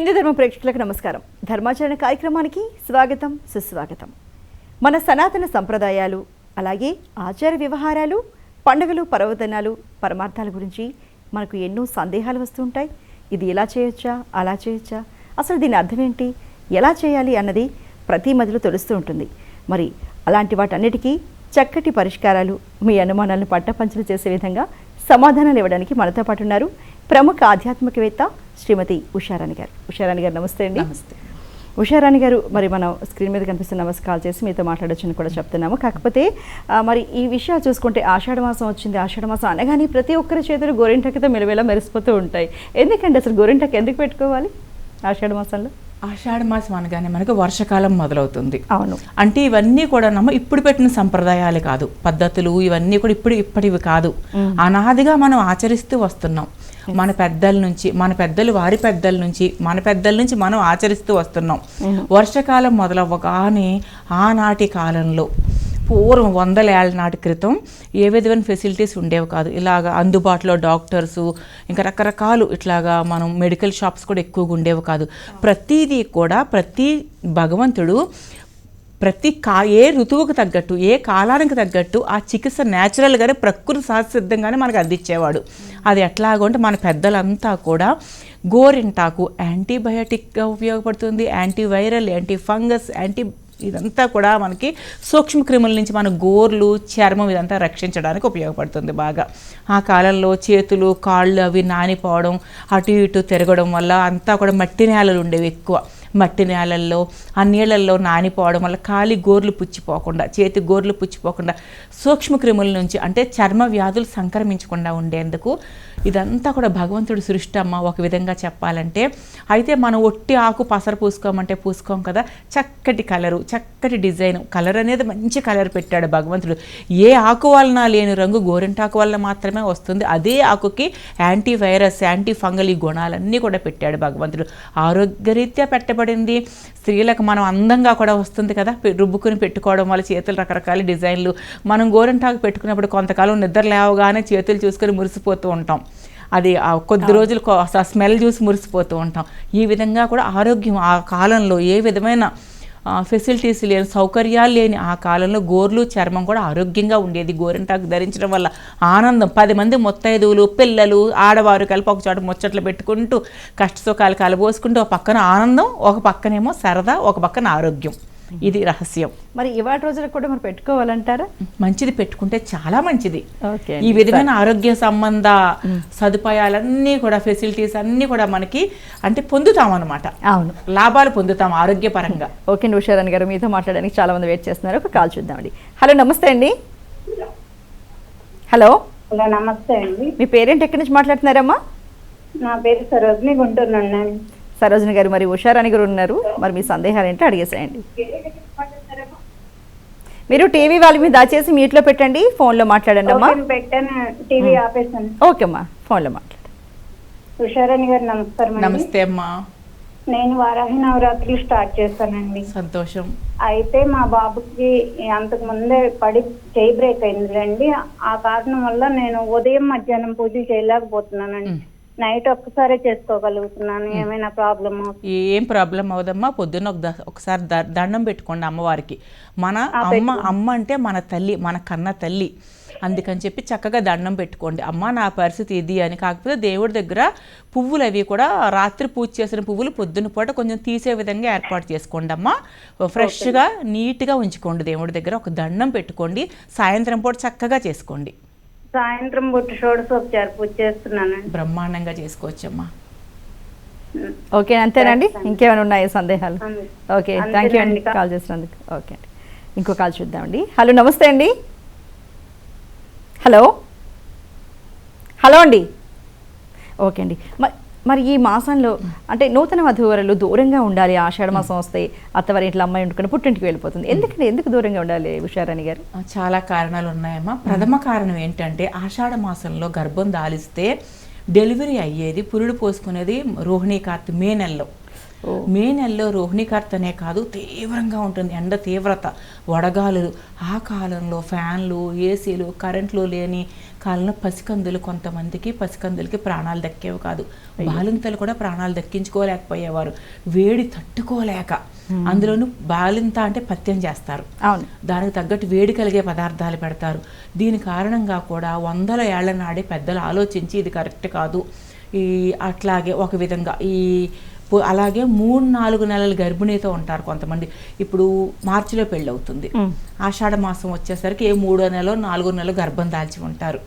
హిందూ ధర్మ ప్రేక్షకులకు నమస్కారం. ధర్మాచరణ కార్యక్రమానికి స్వాగతం సుస్వాగతం. మన సనాతన సంప్రదాయాలు అలాగే ఆచార వ్యవహారాలు పండుగలు పర్వదినాలు పరమార్థాల గురించి మనకు ఎన్నో సందేహాలు వస్తుంటాయి ఇది ఎలా చేయొచ్చా? అలా చేయొచ్చా? అసలు దీని అర్థం ఏంటి ఎలా చేయాలి అన్నది ప్రతి మధ్యలో తెలుస్తూ ఉంటుంది. మరి అలాంటి వాటన్నిటికీ చక్కటి పరిష్కారాలు మీ అనుమానాలను పట్టపంచలు చేసే విధంగా సమాధానాలు ఇవ్వడానికి మనతో పాటు ఉన్నారు ప్రముఖ ఆధ్యాత్మికవేత్త శ్రీమతి ఉషారాణి గారు. ఉషారాణి గారు నమస్తే అండి. నమస్తే. ఉషారాణి గారు మరి మనం స్క్రీన్ మీద కనిపిస్తున్న నమస్కారం కాల్ చేసి మీతో మాట్లాడొచ్చని కూడా చెప్తున్నాము. కాకపోతే మరి ఈ విషయాలు చూసుకుంటే ఆషాఢ మాసం వచ్చింది. ఆషాఢ మాసం అనగానే ప్రతి ఒక్కరి చేతులు గోరింటకితో మెలవేలా మెరిసిపోతూ ఉంటాయి. ఎందుకండి అసలు గోరింటకి ఎందుకు పెట్టుకోవాలి ఆషాఢ మాసంలో? ఆషాఢ మాసం అనగానే మనకు వర్షకాలం మొదలవుతుంది. అవును. అంటే ఇవన్నీ కూడా నమ్మ ఇప్పుడు పెట్టిన సంప్రదాయాలు కాదు. పద్ధతులు ఇవన్నీ కూడా ఇప్పుడు ఇప్పటివి కాదు. అనాదిగా మనం ఆచరిస్తూ వస్తున్నాం. మన పెద్దల నుంచి మన పెద్దలు వారి పెద్దల నుంచి మన పెద్దల నుంచి మనం ఆచరిస్తూ వస్తున్నాం. వర్షకాలం మొదలవ్వగానే ఆనాటి కాలంలో పూర్వం వందల ఏళ్ళ నాటి క్రితం ఏ విధమైన ఫెసిలిటీస్ ఉండేవి కాదు. ఇలాగ అందుబాటులో డాక్టర్స్ ఇంకా రకరకాలు ఇట్లాగా మనం మెడికల్ షాప్స్ కూడా ఎక్కువగా ఉండేవి కాదు. ప్రతిదీ కూడా ప్రతి భగవంతుడు ప్రతి కా ఏ ఋతువుకు తగ్గట్టు ఏ కాలానికి తగ్గట్టు ఆ చికిత్స న్యాచురల్గానే ప్రకృతి సహసిద్ధంగానే మనకు అందించేవాడు. అది ఎట్లాగో అంటే మన పెద్దలంతా కూడా గోరింటాకు యాంటీబయాటిక్గా ఉపయోగపడుతుంది యాంటీవైరల్ యాంటీ ఫంగస్ యాంటీ ఇదంతా కూడా మనకి సూక్ష్మక్రిముల నుంచి మన గోర్లు చర్మం ఇదంతా రక్షించడానికి ఉపయోగపడుతుంది బాగా. ఆ కాలంలో చేతులు కాళ్ళు అవి నానిపోవడం అటు ఇటు తిరగడం వల్ల అంతా కూడా మట్టి నేలలు ఉండేవి ఎక్కువ. మట్టి నేలల్లో ఆ నీళ్ళల్లో నానిపోవడం వల్ల కాలి గోర్లు పుచ్చిపోకుండా చేతి గోర్లు పుచ్చిపోకుండా సూక్ష్మక్రిముల నుంచి అంటే చర్మ వ్యాధులు సంక్రమించకుండా ఉండేందుకు ఇదంతా కూడా భగవంతుడు సృష్టమ్మ ఒక విధంగా చెప్పాలంటే. అయితే మనం ఒట్టి ఆకు పసర పూసుకోమంటే పూసుకోం కదా. చక్కటి కలరు చక్కటి డిజైన్ కలర్ అనేది మంచి కలర్ పెట్టాడు భగవంతుడు. ఏ ఆకు వలన లేని రంగు గోరింటాకు వలన మాత్రమే వస్తుంది. అదే ఆకుకి యాంటీ వైరస్ యాంటీ ఫంగల్ ఈ గుణాలన్నీ కూడా పెట్టాడు భగవంతుడు. ఆరోగ్యరీత్యా పెట్టబడింది. స్త్రీలకు మనం అందంగా కూడా వస్తుంది కదా. రుబ్బుకుని పెట్టుకోవడం వల్ల చేతులు రకరకాల డిజైన్లు. మనం గోరింటాకు పెట్టుకున్నప్పుడు కొంతకాలం నిద్ర లేవగానే చేతులు చూసుకొని మురిసిపోతూ ఉంటాం. అది కొద్ది రోజులు ఆ స్మెల్ చూసి మురిసిపోతూ ఉంటాం. ఈ విధంగా కూడా ఆరోగ్యం ఆ కాలంలో ఏ విధమైన ఫెసిలిటీస్ లేని సౌకర్యాలు లేని ఆ కాలంలో గోర్లు చర్మం కూడా ఆరోగ్యంగా ఉండేది. గోరింటాకు ధరించడం వల్ల ఆనందం. పది మంది ముత్తైదువులు పిల్లలు ఆడవారు కలిపి ఒక చోట ముచ్చట్లు పెట్టుకుంటూ కష్ట సుఖాలు కలబోసుకుంటూ ఒక పక్కన ఆనందం ఒక పక్కనేమో సరదా ఒక పక్కన ఆరోగ్యం. ఇది రహస్యం. మరి ఇవాటి రోజులకు కూడా మరి పెట్టుకోవాలంటారా? మంచిది పెట్టుకుంటే చాలా మంచిది. ఓకే ఈ విధమైన ఆరోగ్య సంబంధ సదుపాయాలన్నీ కూడా ఫెసిలిటీస్ అన్నీ కూడా మనకి అంటే పొందుతాం అనమాట అవును. లాభాలు పొందుతాం ఆరోగ్యపరంగా. ఓకే అండి ఉషారాణి గారు మీతో మాట్లాడడానికి చాలా మంది వెయిట్ చేస్తున్నారు. ఒక కాల్ చూద్దామండి హలో నమస్తే అండి. హలో. హలో నమస్తే అండి. మీ పేరెంట్? ఎక్కడి నుంచి మాట్లాడుతున్నారమ్మా? నా పేరు సరోజిని గుంటూరు నుండి. సరోజిని గారు మరి ఉషారాణి గారు ఉన్నారు. మరి మీ సందేహాలు ఏంటో? అడిగేసేయండి. మీరు టీవీ వాళ్ళ మీద దాచేసి మీట్లో పెట్టండి. ఫోన్లో మాట్లాడండి అమ్మా. టీవీ ఆపేసాను ఓకే అమ్మా. ఫోన్లో మాట్లాడండి ఉషారాణి గారు నమస్కారం నమస్తే అమ్మా. నేను వారాహి నవరాత్రులు స్టార్ట్ చేస్తానండి. సంతోషం. అయితే మా బాబుకి అంతకు ముందే పడి చేయి బ్రేక్ అయిందిలేండి ఆ కారణం వల్ల నేను ఉదయం మధ్యాహ్నం పూజ చేయలేకపోతున్నానండి. నైట్ ఒక్కసారే చేసుకోగలుగుతున్నాను. ఏమైనా ప్రాబ్లమ్ ఏం ప్రాబ్లం అవదమ్మా పొద్దున్న ఒక ఒకసారి దండం పెట్టుకోండి అమ్మవారికి. మన అమ్మ అమ్మ అంటే మన తల్లి మన కన్న తల్లి. అందుకని చెప్పి చక్కగా దండం పెట్టుకోండి. అమ్మ నా పరిస్థితి ఇది అని. కాకపోతే దేవుడి దగ్గర పువ్వులు అవి కూడా రాత్రి పూజ చేసిన పువ్వులు పొద్దున్న పూట కొంచెం తీసే విధంగా ఏర్పాటు చేసుకోండి అమ్మ. ఫ్రెష్గా నీట్గా ఉంచుకోండి దేవుడి దగ్గర. ఒక దండం పెట్టుకోండి. సాయంత్రం పూట చక్కగా చేసుకోండి. సాయంత్రం పుట్టి షోడశోపచారు పూజ చేస్తున్నానండి. బ్రహ్మాండంగా చేసుకోవచ్చమ్మా. ఓకే అంతేనండి. ఇంకేమైనా ఉన్నాయి సందేహాలు. ఓకే థ్యాంక్ యూ అండి. కాల్ చేసినందుకు. ఓకే అండి. ఇంకో కాల్ చూద్దామండి. హలో నమస్తే అండి. హలో. హలో అండి. ఓకే అండి. మరి ఈ మాసంలో అంటే నూతన వధూవరులు దూరంగా ఉండాలి ఆషాఢ మాసం వస్తే అత్తవారి ఇంట్లో అమ్మాయి వండుకుని పుట్టింటికి వెళ్ళిపోతుంది. ఎందుకంటే ఎందుకు దూరంగా ఉండాలి ఉషారాణి గారు? చాలా కారణాలు ఉన్నాయమ్మా. ప్రథమ కారణం ఏంటంటే ఆషాఢ మాసంలో గర్భం దాలిస్తే డెలివరీ అయ్యేది పురుడు పోసుకునేది రోహిణీ కార్తె మే నెలలో. మే నెలలో రోహిణి కార్తనే కాదు తీవ్రంగా ఉంటుంది. ఎండ తీవ్రత వడగాలులు ఆ కాలంలో ఫ్యాన్లు ఏసీలు కరెంట్లు లేని కాలంలో పసికందులు కొంతమందికి పసికందులకి ప్రాణాలు దక్కేవి కాదు. బాలింతలు కూడా ప్రాణాలు దక్కించుకోలేకపోయేవారు. వేడి తట్టుకోలేక అందులోనూ బాలింత అంటే పత్యం చేస్తారు. అవును. దానికి తగ్గట్టు వేడి కలిగే పదార్థాలు పెడతారు. దీని కారణంగా కూడా వందల ఏళ్ళ నాడే పెద్దలు ఆలోచించి ఇది కరెక్ట్ కాదు. ఈ అట్లాగే ఒక విధంగా ఈ అలాగే మూడు నాలుగు నెలల గర్భిణీతో ఉంటారు కొంతమంది. ఇప్పుడు మార్చిలో పెళ్ళి అవుతుంది. ఆషాఢ మాసం వచ్చేసరికి ఏ మూడో నెల నాలుగో నెల గర్భం దాల్చి ఉంటారు.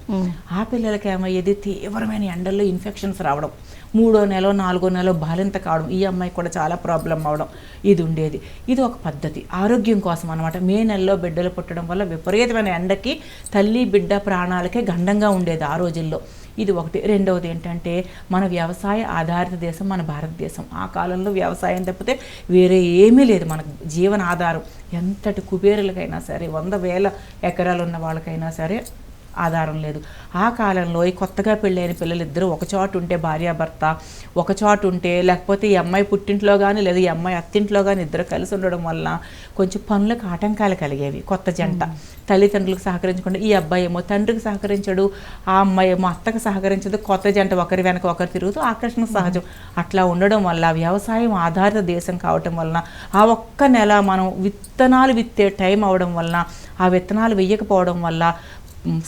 ఆ పిల్లలకి ఏమయ్యేది? తీవ్రమైన ఎండల్లో ఇన్ఫెక్షన్స్ రావడం. మూడో నెల నాలుగో నెల బాలింత కావడం. ఈ అమ్మాయి కూడా చాలా ప్రాబ్లం అవడం. ఇది ఉండేది. ఇది ఒక పద్ధతి. ఆరోగ్యం కోసం అనమాట మే నెలలో బిడ్డలు పుట్టడం వల్ల విపరీతమైన ఎండకి తల్లి బిడ్డ ప్రాణాలకే గండంగా ఉండేది ఆ రోజుల్లో. ఇది ఒకటి. రెండవది ఏంటంటే మన వ్యవసాయ ఆధారిత దేశం మన భారతదేశం. ఆ కాలంలో వ్యవసాయం తప్పితే వేరే ఏమీ లేదు మనకు. జీవన ఆధారం ఎంతటి కుబేరులకైనా సరే వంద వేల ఎకరాలు ఉన్న వాళ్ళకైనా సరే ఆధారం లేదు. ఆ కాలంలో ఈ కొత్తగా పెళ్ళైన పిల్లలిద్దరూ ఒక చోట ఉంటే భార్యాభర్త ఒక చోట ఉంటే లేకపోతే ఈ అమ్మాయి పుట్టింట్లో కానీ లేదా ఈ అమ్మాయి అత్తింట్లో కానీ ఇద్దరు కలిసి ఉండడం వల్ల కొంచెం పనులకు ఆటంకాలు కలిగేవి. కొత్త జంట. తల్లిదండ్రులకు సహకరించకుండా ఈ అబ్బాయి ఏమో తండ్రికి సహకరించడు ఆ అమ్మాయి ఏమో అత్తకు సహకరించదు కొత్త జంట ఒకరి వెనక ఒకరు తిరుగుతూ ఆకర్షణ సహజం. అట్లా ఉండడం వల్ల వ్యవసాయం ఆధారిత దేశం కావటం వలన ఆ ఒక్క నెల మనం విత్తనాలు విత్తే టైం అవడం వలన ఆ విత్తనాలు వెయ్యకపోవడం వల్ల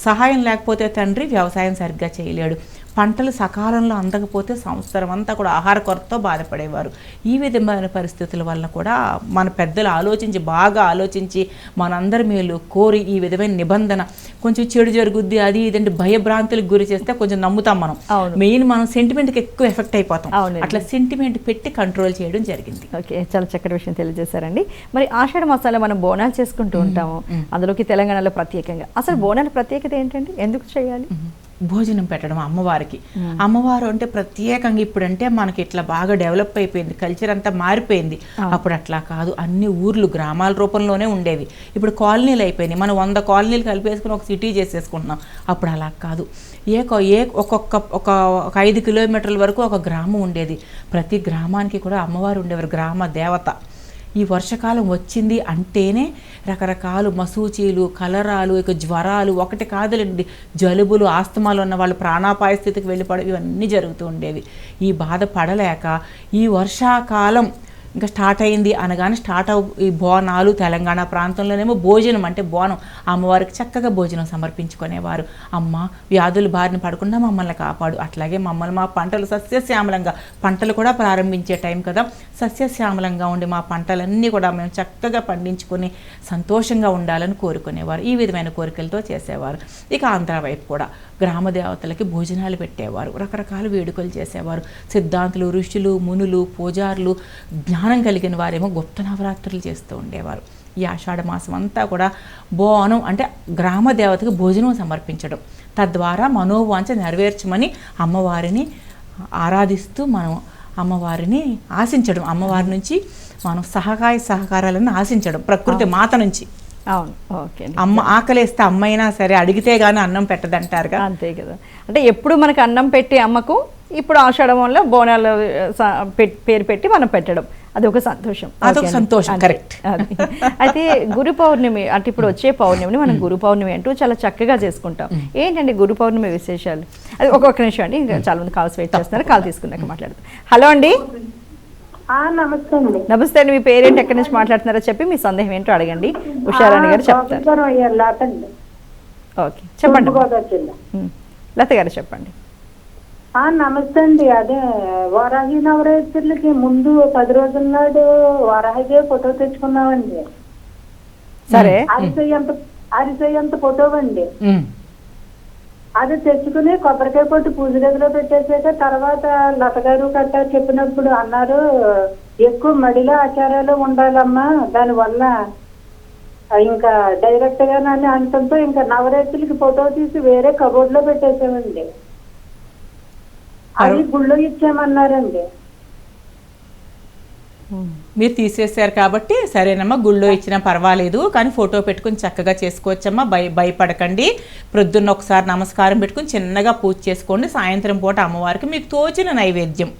సహాయం లేకపోతే తండ్రి వ్యవసాయం సరిగ్గా చేయలేడు. పంటలు సకాలంలో అందకపోతే సంవత్సరం అంతా కూడా ఆహార కొరతతో బాధపడేవారు. ఈ విధమైన పరిస్థితుల వల్ల కూడా మన పెద్దలు ఆలోచించి బాగా ఆలోచించి మనందరి మేలు కోరి ఈ విధమైన నిబంధన కొంచెం చెడు జరుగుద్ది అది ఇదంటే భయభ్రాంతులకు గురి చేస్తే కొంచెం నమ్ముతాం మనం. మెయిన్ మనం సెంటిమెంట్కి ఎక్కువ ఎఫెక్ట్ అయిపోతాం. అట్లా సెంటిమెంట్ పెట్టి కంట్రోల్ చేయడం జరిగింది. ఓకే చాలా చక్కటి విషయం తెలియజేశారండి. మరి ఆషాఢ మాసాల్లో మనం బోనాలు చేసుకుంటూ ఉంటాము. అందులోకి తెలంగాణలో ప్రత్యేకంగా. అసలు బోనాల ప్రత్యేకత ఏంటండి? ఎందుకు చేయాలి? భోజనం పెట్టడం అమ్మవారికి. అమ్మవారు అంటే ప్రత్యేకంగా ఇప్పుడంటే మనకి ఇట్లా బాగా డెవలప్ అయిపోయింది కల్చర్ అంతా మారిపోయింది. అప్పుడు అట్లా కాదు అన్ని ఊర్లు గ్రామాల రూపంలోనే ఉండేవి. ఇప్పుడు కాలనీలు అయిపోయినాయి. మనం వంద కాలనీలు కలిపేసుకుని ఒక సిటీ చేసేసుకుంటున్నాం. అప్పుడు అలా కాదు. ఏ ఏ ఒక్కొక్క ఒక ఒక ఐదు కిలోమీటర్ల వరకు ఒక గ్రామం ఉండేది. ప్రతి గ్రామానికి కూడా అమ్మవారు ఉండేవారు గ్రామ దేవత. ఈ వర్షాకాలం వచ్చింది అంటేనే రకరకాలు మసూచీలు కలరాలు ఇక జ్వరాలు ఒకటి కాదులేండి జలుబులు ఆస్తమాలు ఉన్న వాళ్ళు ప్రాణాపాయ స్థితికి వెళ్ళిపోవడం ఇవన్నీ జరుగుతూ ఉండేవి. ఈ బాధ పడలేక ఈ వర్షాకాలం ఇంకా స్టార్ట్ అయింది అనగానే స్టార్ట్ అవు ఈ బోనాలు తెలంగాణ ప్రాంతంలోనేమో భోజనం అంటే బోనం. అమ్మవారికి చక్కగా భోజనం సమర్పించుకునేవారు. అమ్మ వ్యాధులు బారిన పడకుండా మమ్మల్ని కాపాడు. అట్లాగే మమ్మల్ని మా పంటలు సస్యశ్యామలంగా పంటలు కూడా ప్రారంభించే టైం కదా. సస్యశ్యామలంగా ఉండి మా పంటలన్నీ కూడా మేము చక్కగా పండించుకొని సంతోషంగా ఉండాలని కోరుకునేవారు. ఈ విధమైన కోరికలతో చేసేవారు. ఇక ఆంధ్ర వైపు కూడా గ్రామ దేవతలకి భోజనాలు పెట్టేవారు. రకరకాల వేడుకలు చేసేవారు. సిద్ధాంతులు ఋషులు మునులు పూజారులు జ్ఞానం కలిగిన వారేమో గుప్త నవరాత్రులు చేస్తూ ఉండేవారు. ఈ ఆషాఢ మాసం అంతా కూడా బోనం అంటే గ్రామ దేవతకి భోజనం సమర్పించడం. తద్వారా మనోవాంఛ నెరవేర్చమని అమ్మవారిని ఆరాధిస్తూ మనం అమ్మవారిని ఆశించడం. అమ్మవారి నుంచి మనం సహకాయ సహకారాలను ఆశించడం ప్రకృతి మాత నుంచి. అవును. ఓకే. అమ్మ ఆకలేస్తే అమ్మైనా సరే అడిగితే గానీ అన్నం పెట్టదంటారుగా. అంతే కదా. అంటే ఎప్పుడు మనకు అన్నం పెట్టి అమ్మకు ఇప్పుడు ఆషాఢం వల్ల బోనాలు పేరు పెట్టి మనం పెట్టడం. అది ఒక సంతోషం. అదొక. సంతోషం. అది. అయితే గురు పౌర్ణమి అంటే ఇప్పుడు వచ్చే పౌర్ణమిని మనం గురు పౌర్ణమి అంటూ చాలా చక్కగా చేసుకుంటాం. ఏంటండి గురు పౌర్ణమి విశేషాలు? అది ఒక్కొక్క నిమిషం అండి ఇంకా చాలా మంది కాల్స్ వెయిట్ చేస్తున్నారు కాల్ తీసుకున్నాక మాట్లాడతాం హలో అండి. ఆ, నమస్తే అండి. నమస్తే అండి మీ పేరేంటి ఎక్కడి నుంచి మాట్లాడుతున్నారో చెప్పి మీ సందేహం ఏంటో అడగండి. ఉషారాణి గారు చెప్తారు. ఓకే చెప్పండి. లత గారు చెప్పండి. నమస్తే అండి. అదే వారాహి నవరాత్రులకి ముందు పది రోజుల నాడు వారాహిదే ఫోటో తెచ్చుకున్నామండి. సరే. అరిసెయ్య అంత అరిసెయ్య అంత ఫోటో అండి. అది తెచ్చుకుని కొబ్బరికాయ కొట్టి పూజ గదిలో పెట్టేసాక తర్వాత లత గారు కట్ట చెప్పినప్పుడు అన్నారు ఎక్కువ మడిలో ఆచారాలు ఉండాలమ్మా. దానివల్ల ఇంకా డైరెక్ట్గా నన్ను అనటంతో ఇంకా నవరాత్రులకి ఫోటో తీసి వేరే కబోర్డ్లో పెట్టేసామండి అది గుళ్ళో ఇచ్చామన్నారండి. మీరు తీసేశారు కాబట్టి సరేనమ్మా గుళ్ళో ఇచ్చినా పర్వాలేదు కానీ ఫోటో పెట్టుకుని చక్కగా చేసుకోవచ్చమ్మా భయ భయపడకండి. ప్రొద్దున్న ఒకసారి నమస్కారం పెట్టుకుని చిన్నగా పూజ చేసుకోండి సాయంత్రం పూట అమ్మవారికి మీకు తోచిన నైవేద్యం.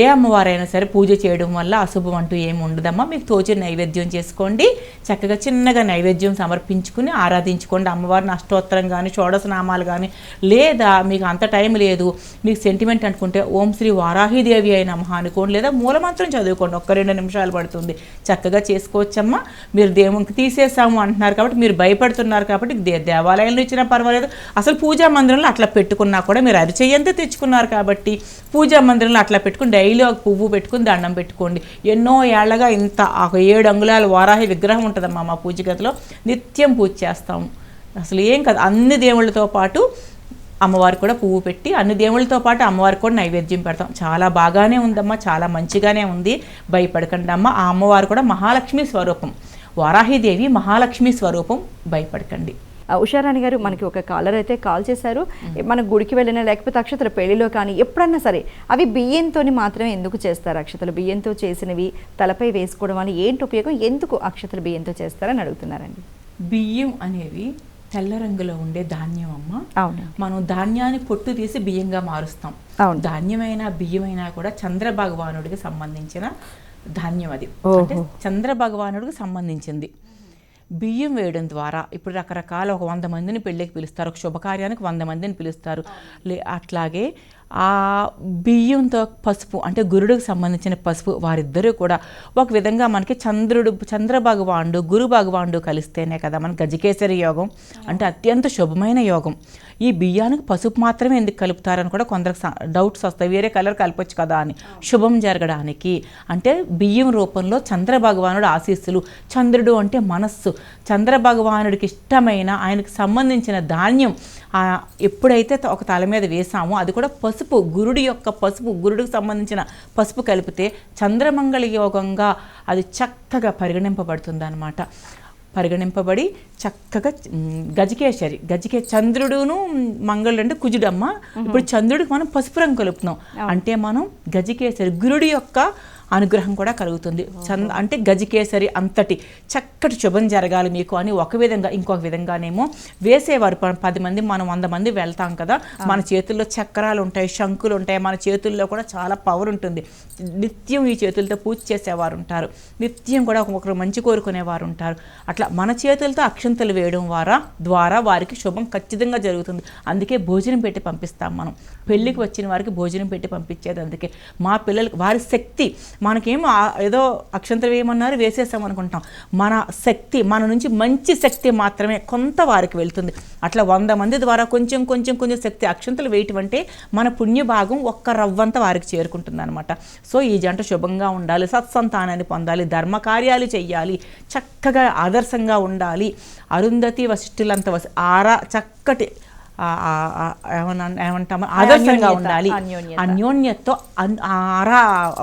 ఏ అమ్మవారైనా సరే పూజ చేయడం వల్ల అశుభం అంటూ ఏమి ఉండదమ్మా. మీకు తోచిన నైవేద్యం చేసుకోండి. చక్కగా చిన్నగా నైవేద్యం సమర్పించుకుని ఆరాధించుకోండి. అమ్మవారిని అష్టోత్తరం కానీ షోడశనామాలు కానీ లేదా మీకు అంత టైం లేదు మీకు సెంటిమెంట్ అనుకుంటే ఓం శ్రీ వారాహిదేవి అయిన అమ్మ అనుకోండి లేదా మూలమంత్రం చదువుకోండి. ఒక్క రెండు నిమిషాలు పడుతుంది. చక్కగా చేసుకోవచ్చమ్మా. మీరు దేవునికి తీసేసాము అంటున్నారు కాబట్టి మీరు భయపడుతున్నారు కాబట్టి దే దేవాలయంలో ఇచ్చినా పర్వాలేదు. అసలు పూజా మందిరంలో అట్లా పెట్టుకున్నా కూడా మీరు అరిచేయంతే తెచ్చుకున్నారు కాబట్టి పూజా మందిరంలో అట్లా అట్లా పెట్టుకుని డైలీ ఒక పువ్వు పెట్టుకుని దండం పెట్టుకోండి. ఎన్నో ఏళ్ళగా ఇంత ఒక ఏడు అంగుళాల వారాహి విగ్రహం ఉంటుందమ్మా మా పూజ గదిలో. నిత్యం పూజ చేస్తాము. అసలు ఏం కాదు అన్ని దేవుళ్ళతో పాటు అమ్మవారికి కూడా పువ్వు పెట్టి అన్ని దేవుళ్ళతో పాటు అమ్మవారికి కూడా నైవేద్యం పెడతాం. చాలా బాగానే ఉందమ్మా చాలా మంచిగానే ఉంది. భయపడకండి అమ్మ ఆ అమ్మవారు కూడా మహాలక్ష్మి స్వరూపం. వారాహిదేవి మహాలక్ష్మి స్వరూపం భయపడకండి. ఉషారాణి గారు మనకి ఒక కాలర్ అయితే కాల్ చేశారు. మన గుడికి వెళ్ళినా లేకపోతే అక్షతల పెళ్ళిలో కానీ ఎప్పుడన్నా సరే అవి బియ్యంతో మాత్రమే ఎందుకు చేస్తారు? అక్షతలు బియ్యంతో చేసినవి తలపై వేసుకోవడం వల్ల ఏంటి ఉపయోగం? ఎందుకు అక్షతలు బియ్యంతో చేస్తారని అడుగుతున్నారండి. బియ్యం అనేవి తెల్ల రంగులో ఉండే ధాన్యం అమ్మ. అవును. మనం ధాన్యాన్ని పొట్టు తీసి బియ్యంగా మారుస్తాం. అవును. ధాన్యమైనా బియ్యమైనా కూడా చంద్ర భగవానుడికి సంబంధించిన ధాన్యం అది. అంటే చంద్ర భగవానుడికి సంబంధించింది. బియ్యం వేయడం ద్వారా ఇప్పుడు రకరకాల ఒక వంద మందిని పెళ్ళికి పిలుస్తారు ఒక శుభకార్యానికి వంద మందిని పిలుస్తారు. లే అట్లాగే ఆ బియ్యంతో పసుపు అంటే గురుడికి సంబంధించిన పసుపు వారిద్దరూ కూడా ఒక విధంగా మనకి చంద్రుడు చంద్రభగవానుడు గురు భగవానుడు కలిస్తేనే కదా మనకి గజకేసరి యోగం. అంటే అత్యంత శుభమైన యోగం. ఈ బియ్యానికి పసుపు మాత్రమే ఎందుకు కలుపుతారని కూడా కొందరికి డౌట్స్ వస్తాయి వేరే కలర్ కలపొచ్చు కదా అని. శుభం జరగడానికి. అంటే బియ్యం రూపంలో చంద్ర భగవానుడు ఆశీస్సులు. చంద్రుడు అంటే మనస్సు. చంద్ర భగవానుడికి ఇష్టమైన ఆయనకు సంబంధించిన ధాన్యం ఎప్పుడైతే ఒక తల మీద వేసామో అది కూడా పసుపు. గురుడి యొక్క పసుపు గురుడికి సంబంధించిన పసుపు కలిపితే చంద్రమంగళ యోగంగా అది చక్కగా పరిగణింపబడుతుంది అనమాట పరిగణింపబడి చక్కగా మ్, గజకేశరి. గజకే చంద్రుడును మంగళుడు అంటే కుజుడమ్మ. ఇప్పుడు చంద్రుడికి మనం పసుపు రంగు కలుపుతున్నాం. అంటే మనం గజకేసరి గురుడి యొక్క అనుగ్రహం కూడా కలుగుతుంది. చంద అంటే గజకేసరి అంతటి చక్కటి శుభం జరగాలి మీకు అని ఒక విధంగా ఇంకొక విధంగానేమో వేసేవారు. పది మంది మనం వంద మంది వెళ్తాం కదా. మన చేతుల్లో చక్రాలు ఉంటాయి శంకులు ఉంటాయి. మన చేతుల్లో కూడా చాలా పవర్ ఉంటుంది. నిత్యం ఈ చేతులతో పూజ చేసేవారు ఉంటారు. నిత్యం కూడా ఒకరు మంచి కోరుకునేవారు ఉంటారు. అట్లా మన చేతులతో అక్షంతలు వేయడం ద్వారా ద్వారా వారికి శుభం ఖచ్చితంగా జరుగుతుంది. అందుకే భోజనం పెట్టి పంపిస్తాం మనం. పెళ్ళికి వచ్చిన వారికి భోజనం పెట్టి పంపించేది అందుకే. మా పిల్లలకి వారి శక్తి మనకేం ఏదో అక్షంతలు వేయమన్నారు వేసేసాం అనుకుంటాం మన శక్తి మన నుంచి మంచి శక్తి మాత్రమే కొంత వారికి వెళ్తుంది. అట్లా వంద మంది ద్వారా కొంచెం కొంచెం కొంచెం శక్తి అక్షంతలు వేయటం అంటే మన పుణ్యభాగం ఒక్క రవ్వంత వారికి చేరుకుంటుంది అనమాట సో ఈ జంట శుభంగా ఉండాలి సత్సంతానాన్ని పొందాలి ధర్మ కార్యాలు చెయ్యాలి చక్కగా ఆదర్శంగా ఉండాలి. అరుంధతి వశిష్ఠులంత వసి ఆరా చక్కటి ఏమంటాము ఆదర్శంగా ఉండాలి. అన్యోన్యత. అన్యోన్యతతో ఆరా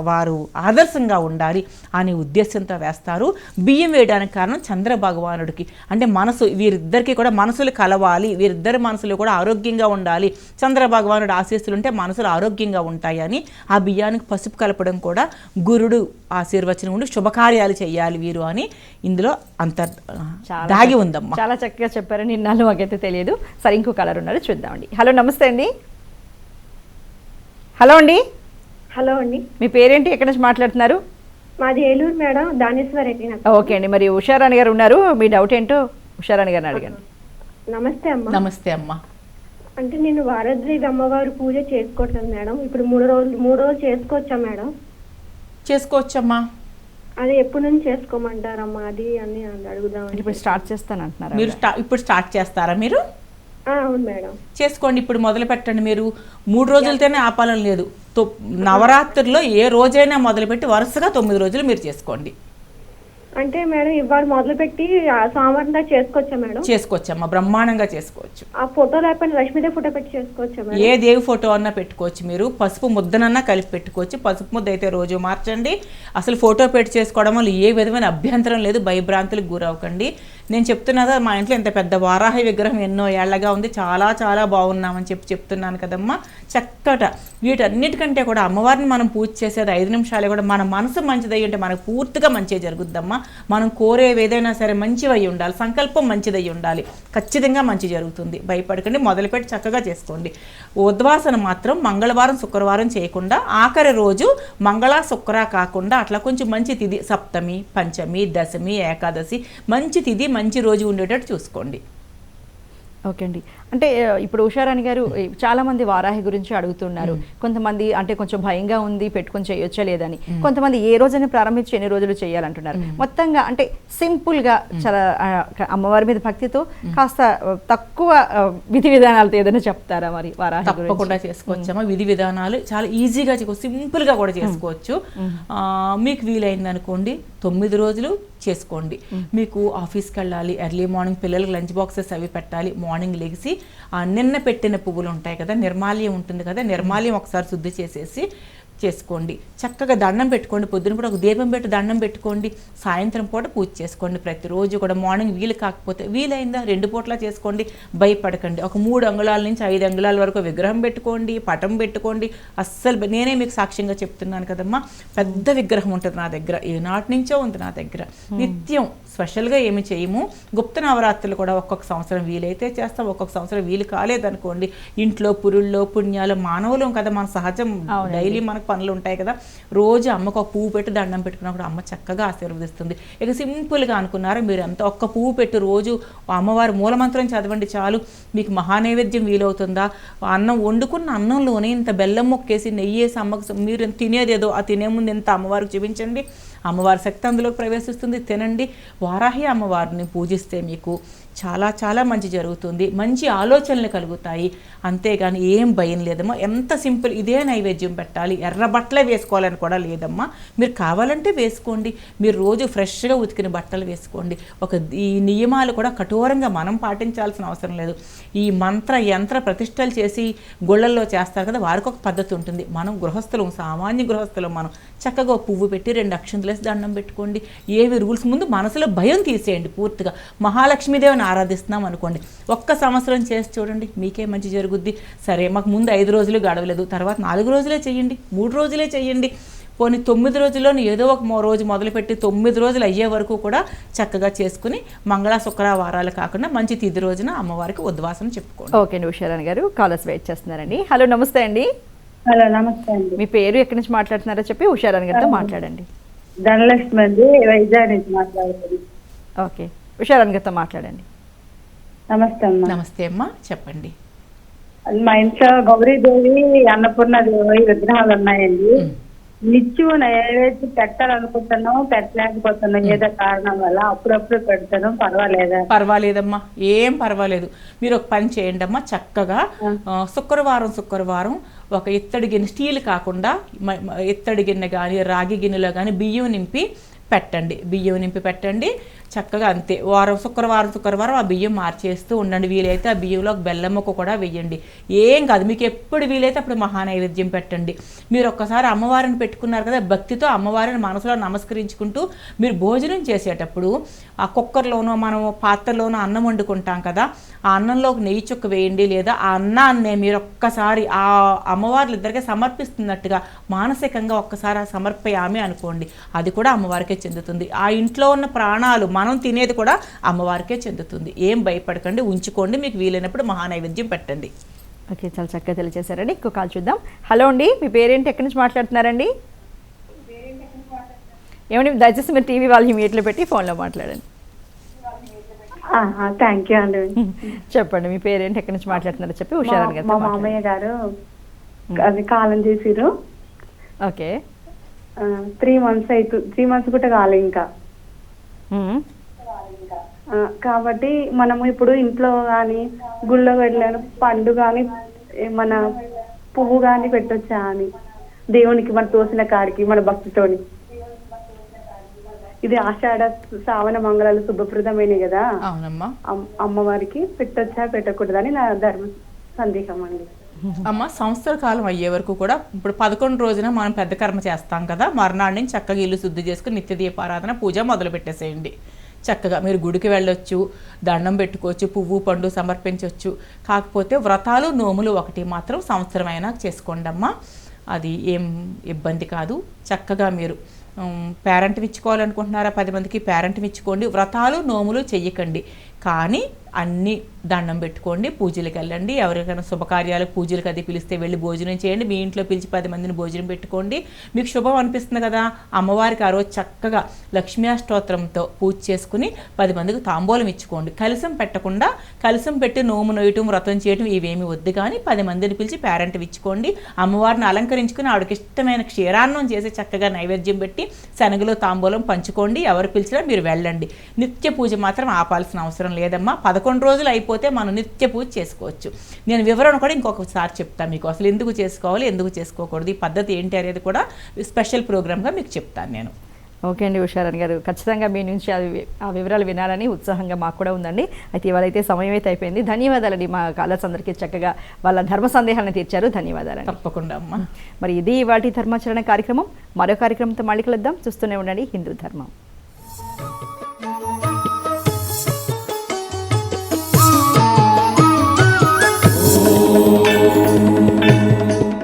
వారు ఆదర్శంగా ఉండాలి అనే ఉద్దేశంతో వేస్తారు. బియ్యం వేయడానికి కారణం చంద్ర భగవానుడికి అంటే మనసు వీరిద్దరికి కూడా మనసులు కలవాలి వీరిద్దరి మనసులు కూడా ఆరోగ్యంగా ఉండాలి. చంద్ర భగవానుడు ఆశీస్సులు ఉంటే మనసులు ఆరోగ్యంగా ఉంటాయి అని ఆ బియ్యానికి పసుపు కలపడం కూడా గురుడు ఆశీర్వచనం ఉండి శుభకార్యాలు చేయాలి వీరు అని ఇందులో అంత చాలా దాగి ఉందమ్మా. చాలా చక్కగా చెప్పారని ఇన్నాళ్ళు మాకైతే తెలియదు. సరే ఇంకో కలర్ ఉన్నారు చూద్దామండి హలో నమస్తే అండి. హలో అండి. హలో అండి. మీ పేరేంటి? ఎక్కడి నుంచి మాట్లాడుతున్నారు? మాది ఏలూరు మేడం దానేశ్వర్ రెడ్డి నాకు ఓకే అండి. మరి ఉషారాణి గారు ఉన్నారు. మీ డౌట్ ఏంటో ఉషారాణి గారిని అడగండి. నమస్తే అమ్మ. నమస్తే అమ్మా. అంటే నేను వారద్రీవి అమ్మవారు పూజ చేసుకోవట్లేదు మేడం. ఇప్పుడు మూడు రోజులు మూడు రోజులు చేసుకోవచ్చా మేడం? చేసుకోవచ్చమ్మా. అది ఎప్పటి నుంచి చేసుకోమంటారమ్మా? అది అని అడుగుదామని ఇప్పుడు స్టార్ట్ చేస్తాను అంటున్నారు మీరు స్టా ఇప్పుడు స్టార్ట్ చేస్తారా మీరు? అవును మేడం. చేసుకోండి ఇప్పుడు మొదలు పెట్టండి. మీరు మూడు రోజులతోనే ఆపాలని లేదు. నవరాత్రుల్లో ఏ రోజైనా మొదలుపెట్టి వరుసగా తొమ్మిది రోజులు మీరు చేసుకోండి. అంటే మేడం ఇవాళ మొదలుపెట్టి ఆ సోమవారం దాకా చేసుకోవచ్చా మేడం? చేసుకోవచ్చమ్మా బ్రహ్మాండంగా చేసుకోవచ్చు. ఆ ఫోటో లేకపోతే లక్ష్మీదేవి ఫోటో పెట్టి చేసుకోవచ్చా మేడం? ఏ దేవి ఫోటో అన్నా పెట్టుకోవచ్చు మీరు. పసుపు ముద్దనన్నా కలిపి పెట్టుకోవచ్చు. పసుపు ముద్ద అయితే రోజు మార్చండి. అసలు ఫోటో పెట్టి చేసుకోవడం వల్ల ఏ విధమైన అభ్యంతరం లేదు. భయభ్రాంతులకు గురవ్వకండి. నేను చెప్తున్నా కదా మా ఇంట్లో ఇంత పెద్ద వారాహి విగ్రహం ఎన్నో ఏళ్ళగా ఉంది చాలా చాలా బాగున్నామని చెప్పి చెప్తున్నాను కదమ్మా. చక్కట వీటన్నిటికంటే కూడా అమ్మవారిని మనం పూజ చేసేది ఐదు నిమిషాలే కూడా మన మనసు మంచిదై ఉంటే మనకు పూర్తిగా మంచిగా జరుగుద్దమ్మా. మనం కోరేవి ఏదైనా సరే మంచివై ఉండాలి సంకల్పం మంచిదై ఉండాలి. ఖచ్చితంగా మంచి జరుగుతుంది. భయపడకండి మొదలుపెట్టి చక్కగా చేసుకోండి. ఉద్వాసన మాత్రం మంగళవారం శుక్రవారం చేయకుండా ఆఖరి రోజు మంగళ శుక్ర కాకుండా అట్లా కొంచెం మంచి తిది సప్తమి పంచమి దశమి ఏకాదశి మంచి తిథి మంచి రోజు ఉండేటట్టు చూసుకోండి. ఓకే అండి. అంటే ఇప్పుడు ఉషారాణి గారు ఈ చాలా మంది వారాహి గురించి అడుగుతున్నారు. కొంతమంది అంటే కొంచెం భయంగా ఉంది పెట్టుకొని చేయొచ్చా లేదని కొంతమంది ఏ రోజైనా ప్రారంభించి ఎన్ని రోజులు చేయాలంటున్నారు. మొత్తంగా అంటే సింపుల్గా చాలా అమ్మవారి మీద భక్తితో కాస్త తక్కువ విధి విధానాలతో ఏదైనా చెప్తారా మరి వారాహి తప్పకుండా చేసుకోవచ్చమ్మా. విధి విధానాలు చాలా ఈజీగా సింపుల్గా కూడా చేసుకోవచ్చు. మీకు వీలైంది అనుకోండి తొమ్మిది రోజులు చేసుకోండి. మీకు ఆఫీస్కి వెళ్ళాలి ఎర్లీ మార్నింగ్ పిల్లలకి లంచ్ బాక్సెస్ అవి పెట్టాలి మార్నింగ్ లెగిసి ఆ నిన్న పెట్టిన పువ్వులు ఉంటాయి కదా నిర్మాల్యం ఉంటుంది కదా నిర్మాల్యం ఒకసారి శుద్ధి చేసేసి చేసుకోండి. చక్కగా దండం పెట్టుకోండి. పొద్దున కూడా ఒక దీపం పెట్టి దండం పెట్టుకోండి. సాయంత్రం పూట పూజ చేసుకోండి ప్రతిరోజు కూడా. మార్నింగ్ వీలు కాకపోతే వీలైందా? రెండు పూట్ల చేసుకోండి. భయపడకండి. ఒక మూడు అంగుళాల నుంచి ఐదు అంగుళాల వరకు విగ్రహం పెట్టుకోండి పటం పెట్టుకోండి. అస్సలు నేనే మీకు సాక్ష్యంగా చెప్తున్నాను కదమ్మా. పెద్ద విగ్రహం ఉంటుంది నా దగ్గర. ఏనాటి నుంచో ఉంది నా దగ్గర. నిత్యం స్పెషల్గా ఏమి చేయము. గుప్త నవరాత్రులు కూడా ఒక్కొక్క సంవత్సరం వీలైతే చేస్తాం ఒక్కొక్క సంవత్సరం వీలు కాలేదనుకోండి. ఇంట్లో పురుల్లో పుణ్యాలు మానవులం కదా మన సహజం. డైలీ మనకు పనులు ఉంటాయి కదా. రోజు అమ్మకు ఒక పువ్వు పెట్టి దండం పెట్టుకున్నప్పుడు అమ్మ చక్కగా ఆశీర్వదిస్తుంది. ఇక సింపుల్గా అనుకున్నారా మీరు ఎంత ఒక్క పువ్వు పెట్టి రోజు అమ్మవారి మూలమంత్రం చదవండి చాలు. మీకు మహానైవేద్యం వీలవుతుందా? అన్నం వండుకున్న అన్నంలోనే ఇంత బెల్లం మొక్కేసి నెయ్యి వేసి అమ్మకు మీరు తినేదేదో ఆ తినే ముందు ఎంత అమ్మవారికి చూపించండి. అమ్మవారి శక్తి అందులోకి ప్రవేశిస్తుంది. తినండి. వారాహి అమ్మవారిని పూజిస్తే మీకు చాలా చాలా మంచి జరుగుతుంది. మంచి ఆలోచనలు కలుగుతాయి. అంతేగాని ఏం భయం లేదమ్మా. ఎంత సింపుల్ ఇదే నైవేద్యం పెట్టాలి. ఎర్ర బట్టలే వేసుకోవాలని కూడా లేదమ్మా. మీరు కావాలంటే వేసుకోండి. మీరు రోజు ఫ్రెష్గా ఉతికిన బట్టలు వేసుకోండి. ఒక ఈ నియమాలు కూడా కఠోరంగా మనం పాటించాల్సిన అవసరం లేదు. ఈ మంత్ర యంత్ర ప్రతిష్టలు చేసి గుళ్ళల్లో చేస్తారు కదా వారికి ఒక పద్ధతి ఉంటుంది. మనం గృహస్థులం సామాన్య గృహస్థులం మనం చక్కగా ఒక పువ్వు పెట్టి రెండు అక్షంతలేసి దండం పెట్టుకోండి. ఏవి రూల్స్ ముందు మనసులో భయం తీసేయండి పూర్తిగా. మహాలక్ష్మీదేవిని ఆరాధిస్తున్నాం అనుకోండి. ఒక్క సంవత్సరం చేసి చూడండి మీకే మంచి జరుగుద్ది. సరే మాకు ముందు ఐదు రోజులు గడవలేదు. తర్వాత నాలుగు రోజులే చేయండి మూడు రోజులే చేయండి. పోనీ తొమ్మిది రోజుల్లోని ఏదో ఒక రోజు మొదలుపెట్టి తొమ్మిది రోజులు అయ్యే వరకు కూడా చక్కగా చేసుకుని మంగళ శుక్రవారాలు కాకుండా మంచి తిది రోజున అమ్మవారికి ఉద్వాసం చెప్పుకోండి. ఓకే అండి ఉషారాణి గారు కాలర్స్ వెయిట్ చేస్తున్నారండి. హలో నమస్తే అండి. హలో నమస్తే అండి. మీ పేరు ఎక్కడి నుంచి మాట్లాడుతున్నారో చెప్పి ఉషారాణి గారితో మాట్లాడండి. ధనలక్ష్మి అండి వైజాగ్ నుంచి మాట్లాడుతుంది ఓకే. ఉషారాణి గారితో మాట్లాడండి. నమస్తే అమ్మా. నమస్తే అమ్మా చెప్పండి. మా ఇంట్లో గౌరీదేవి అన్నపూర్ణదేవి విగ్రహాలు ఉన్నాయండి. నిత్యం నైవేద్యం పెట్టాలనుకుంటున్నాం పెట్టలేకపోతున్నాం. ఏదో కారణం వల్ల అప్పుడప్పుడు పెడతాను పర్వాలేదా? పర్వాలేదమ్మా ఏం పర్వాలేదు. మీరు ఒక పని చేయండి అమ్మా చక్కగా శుక్రవారం శుక్రవారం ఒక ఇత్తడి గిన్నె స్టీల్ కాకుండా ఇత్తడి గిన్నె కానీ రాగి గిన్నెలో కానీ బియ్యం నింపి పెట్టండి. బియ్యం నింపి పెట్టండి. చక్కగా అంతే. వారం శుక్రవారం శుక్రవారం ఆ బియ్యం మార్చేస్తూ ఉండండి. వీలైతే ఆ బియ్యంలో ఒక బెల్లం ముక్క కూడా వేయండి. ఏం కాదు మీకు ఎప్పుడు వీలైతే అప్పుడు మహానైవేద్యం పెట్టండి. మీరు ఒక్కసారి అమ్మవారిని పెట్టుకున్నారు కదా భక్తితో అమ్మవారిని మనసులో నమస్కరించుకుంటూ మీరు భోజనం చేసేటప్పుడు ఆ కుక్కర్లోనో మనం పాత్రలోనో అన్నం వండుకుంటాం కదా ఆ అన్నంలోకి నెయ్యి చుక్క వేయండి లేదా ఆ అన్నాన్నే మీరు ఒక్కసారి ఆ అమ్మవార్లు ఇద్దరికే సమర్పిస్తున్నట్టుగా మానసికంగా ఒక్కసారి ఆ సమర్పయామి అనుకోండి. అది కూడా అమ్మవారికే చెందుతుంది. ఆ ఇంట్లో ఉన్న ప్రాణాలు మనం తినేది కూడా అమ్మవారికే చెందుతుంది. ఏం భయపడకండి ఉంచుకోండి మీకు వీలైనప్పుడు మహానైవేద్యం పెట్టండి. ఓకే చాలా చక్కగా తెలియజేశారండి. ఇంకో కాల్ చూద్దాం. హలో అండి మీ పేరేంటి? ఎక్కడి నుంచి మాట్లాడుతున్నారండి? ఏమండి దయచేసి మీరు టీవీ వాళ్ళని మీట్లో పెట్టి ఫోన్లో మాట్లాడండి. థ్యాంక్ యూ అండి. చెప్పండి మీ పేరేంటి ఎక్కడి నుంచి మాట్లాడుతున్నారో చెప్పి హుషారాణి మా మామయ్య గారు అది కాలం చేసిరు ఓకే. త్రీ మంత్స్ అయితు త్రీ మంత్స్ కూడా కాలే ఇంకా. కాబట్టి మనము ఇప్పుడు ఇంట్లో కానీ గుళ్ళో వెళ్ళాను పండు కానీ మన పువ్వు కానీ పెట్టొచ్చా అని. దేవునికి మన తోసిన కాడికి మన భక్తితోని. ఇది ఆషాఢ శ్రావణ మంగళాలు శుభప్రదమైనవి కదా. అవునమ్మా. అమ్- అమ్మవారికి పెట్టొచ్చా పెట్టకూడదని నా ధర్మ సందేహం అండి. అమ్మ సంవత్సర కాలం అయ్యే వరకు కూడా ఇప్పుడు పదకొండు రోజున మనం పెద్ద కర్మ చేస్తాం కదా. మర్నాడు నుంచి చక్కగా ఇల్లు శుద్ధి చేసుకుని నిత్య దీపారాధన పూజ మొదలు పెట్టేసేయండి. చక్కగా మీరు గుడికి వెళ్ళొచ్చు దండం పెట్టుకోవచ్చు పువ్వు పండు సమర్పించవచ్చు కాకపోతే వ్రతాలు నోములు ఒకటి మాత్రం సంవత్సరం అయినా చేసుకోండి అమ్మా అది ఏం ఇబ్బంది కాదు. చక్కగా మీరు పేరెంట్ ఇచ్చుకోవాలనుకుంటున్నారా పది మందికి పేరెంట్ ఇచ్చుకోండి వ్రతాలు నోములు చెయ్యకండి. కానీ అన్ని దండం పెట్టుకోండి పూజలకు వెళ్ళండి. ఎవరికైనా శుభకార్యాలకు పూజలకు అది పిలిస్తే వెళ్ళి భోజనం చేయండి. మీ ఇంట్లో పిలిచి పది మందిని భోజనం పెట్టుకోండి. మీకు శుభం అనిపిస్తుంది కదా? అమ్మవారికి ఆ రోజు చక్కగా లక్ష్మీష్టోత్రంతో పూజ చేసుకుని పది మందికి తాంబూలం ఇచ్చుకోండి. కలసం పెట్టకుండా కలసం పెట్టి నోము నోయటం వ్రతం చేయటం ఇవేమి వద్దు. కానీ పది మందిని పిలిచి పేరెంట్ ఇచ్చుకోండి. అమ్మవారిని అలంకరించుకుని ఆవిడకి ఇష్టమైన క్షీరాన్నం చేసి చక్కగా నైవేద్యం పెట్టి శనగలో తాంబూలం పంచుకోండి. ఎవరు పిలిచినా మీరు వెళ్ళండి. నిత్య పూజ మాత్రం ఆపాల్సిన అవసరం లేదమ్మా. పదకొండు రోజులు అయిపోతే మనం నిత్య పూజ చేసుకోవచ్చు. నేను వివరణ కూడా ఇంకొకసారి చెప్తాను మీకు. అసలు ఎందుకు చేసుకోవాలి ఎందుకు చేసుకోకూడదు ఈ పద్ధతి ఏంటి అనేది కూడా స్పెషల్ ప్రోగ్రామ్గా మీకు చెప్తాను నేను. ఓకే అండి ఉషారాణి గారు. ఖచ్చితంగా మీ నుంచి అవి ఆ వివరాలు వినాలని ఉత్సాహంగా మాకు కూడా ఉందండి. అయితే ఇవాళ అయితే సమయం అయితే అయిపోయింది. ధన్యవాదాలండి మా కాలర్స్ అందరికీ చక్కగా వాళ్ళ ధర్మ సందేహాలను తీర్చారు. ధన్యవాదాలండి. తప్పకుండా అమ్మా. మరి ఇది వాటి ధర్మాచరణ కార్యక్రమం. మరో కార్యక్రమంతో మళ్ళీ కలుద్దాం. చూస్తూనే ఉండండి హిందూ ధర్మం.